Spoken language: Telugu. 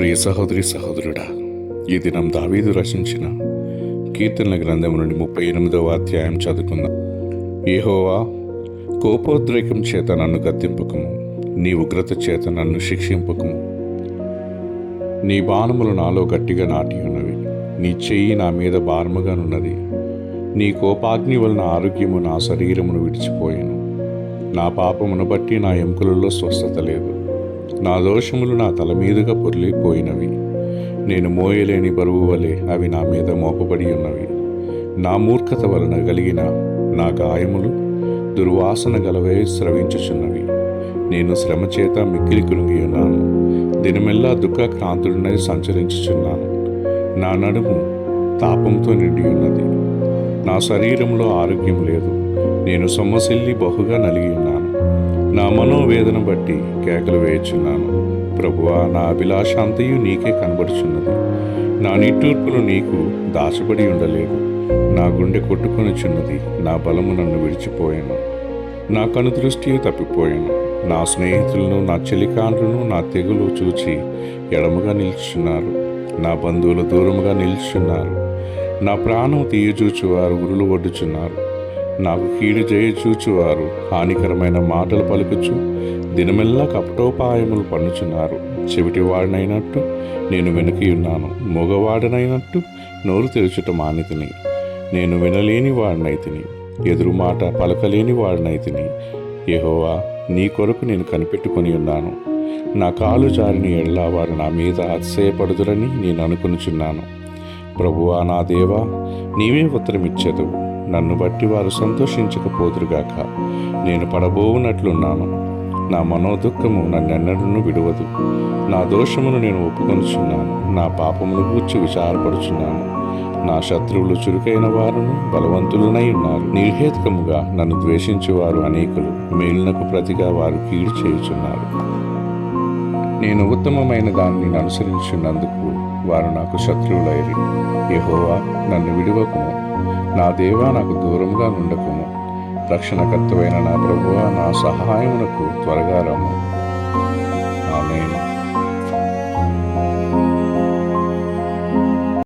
ప్రియ సహోదరి సహోదరుడా ఈ దినం దావీదు రచించిన కీర్తనల గ్రంథం నుండి ముప్పై ఎనిమిదవ అధ్యాయం చదువుకుందాం. ఏహోవా కోపోద్రేకం చేత నన్ను గద్దింపకము నీ ఉగ్రత చేత నన్ను శిక్షింపకము. నీ బాణములు నాలో గట్టిగా నాటి ఉన్నవి నీ చెయ్యి నా మీద భారముగానున్నది నీ కోపాగ్ని వలన ఆరోగ్యము నా శరీరమును విడిచిపోయాను. నా పాపమును బట్టి నా ఎముకలలో స్వస్థత లేదు. నా దోషములు నా తల మీదుగా పొర్లిపోయినవి. నేను మోయలేని బరువు వలె అవి నా మీద మోపబడి ఉన్నవి. నా మూర్ఖత వలన కలిగిన నా గాయములు దుర్వాసన గలవే స్రవించుచున్నవి. నేను శ్రమ చేత మిక్కిలి కృంగి ఉన్నాను. దినమెల్లా దుఃఖక్రాంతుడినై సంచరించుచున్నాను. నా నడుము తాపంతో నిండి ఉన్నది. నా శరీరంలో ఆరోగ్యం లేదు. నేను సొమ్మసిల్లి బహుగా నలిగి ఉన్నాను. నా మనోవేదన బట్టి కేకలు వేయుచున్నాను. ప్రభువా నా అభిలాషాంతయు నీకే కనబడుచున్నది. నా నిట్టూర్పులు నీకు దాచబడి ఉండలేదు నా గుండె కొట్టుకొనిచున్నది. నా బలము నన్ను విడిచిపోయాను. నా కనుదృష్టి తప్పిపోయాను. నా స్నేహితులను నా చెలికాండ్రులను నా తెగులు చూచి ఎడముగా నిల్చున్నారు. నా బంధువులు దూరముగా నిల్చున్నారు. నా ప్రాణం తీయచూచువారు ఉరులు ఒడ్డుచున్నారు. నాకు కీడు చేయచూచువారు హానికరమైన మాటలు పలుకుచు దినమెల్లా కపటోపాయములు పన్నుచున్నారు చెవిటి వాడినైనట్టు నేను వెనుకి ఉన్నాను. మగవాడనైనట్టు నోరు తెరుచుట మానితిని. నేను వినలేని వాడినైతిని. ఎదురు మాట పలకలేని వాడినైతిని. యెహోవా నీ కొరకు నేను కనిపెట్టుకొని ఉన్నాను. నా కాలు జారిన ఎడ్లా వారు నా మీద అతిశయపడుదురని నేను అనుకునిచున్నాను. ప్రభువా నా దేవా నీవే ఉత్తరమిచ్చేదవు. నన్ను బట్టి వారు సంతోషించకపోదురుగాక. నేను పడబోవునట్లున్నాను. నా మనోదుఖము నన్నెన్నడూ విడవదు. నా దోషమును నేను ఒప్పుకొనుచున్నాను. నా పాపమును గూర్చి విచారపడుచున్నాను. నా శత్రువులు చురుకైన వారును బలవంతులనై ఉన్నారు. నిర్హేతుకముగా నన్ను ద్వేషించేవారు అనేకులు మేలునకు ప్రతిగా వారు కీడు చేయుచున్నారు. నేను ఉత్తమమైన దాన్ని అనుసరించినందుకు వారు నాకు శత్రువులైరి. యహోవా నన్ను విడువకుము. నా దేవా నాకు దూరంగా నుండకుము. రక్షణకర్తవైన నా ప్రభువా నా సహాయమునకు త్వరగా రమ్ము.